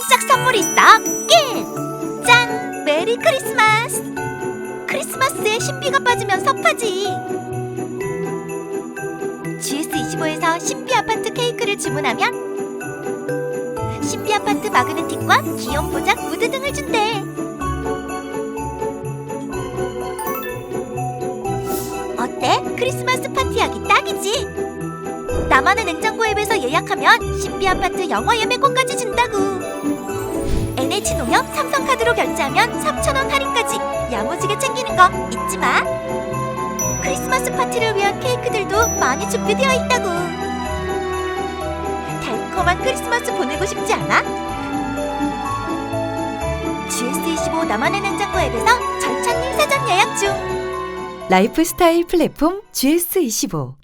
깜짝 선물이 섞인! 짠! 메리 크리스마스! 크리스마스에 신비가 빠지면 섭하지. GS25에서 신비 아파트 케이크를 주문하면 신비 아파트 마그네틱과 귀여운 보작 무드 등을 준대. 어때? 크리스마스 파티하기 딱이지? 나만의 냉장고 앱에서 예약하면 신비 아파트 영화 예매권까지 준다고. NH 농협 삼성카드로 결제하면 3,000원 할인까지 야무지게 챙기는 거 잊지 마. 크리스마스 파티를 위한 케이크들도 많이 준비되어 있다고. 달콤한 크리스마스 보내고 싶지 않아? GS25 나만의 냉장고 앱에서 절찬님 사전 예약 중. 라이프 스타일 플랫폼 GS25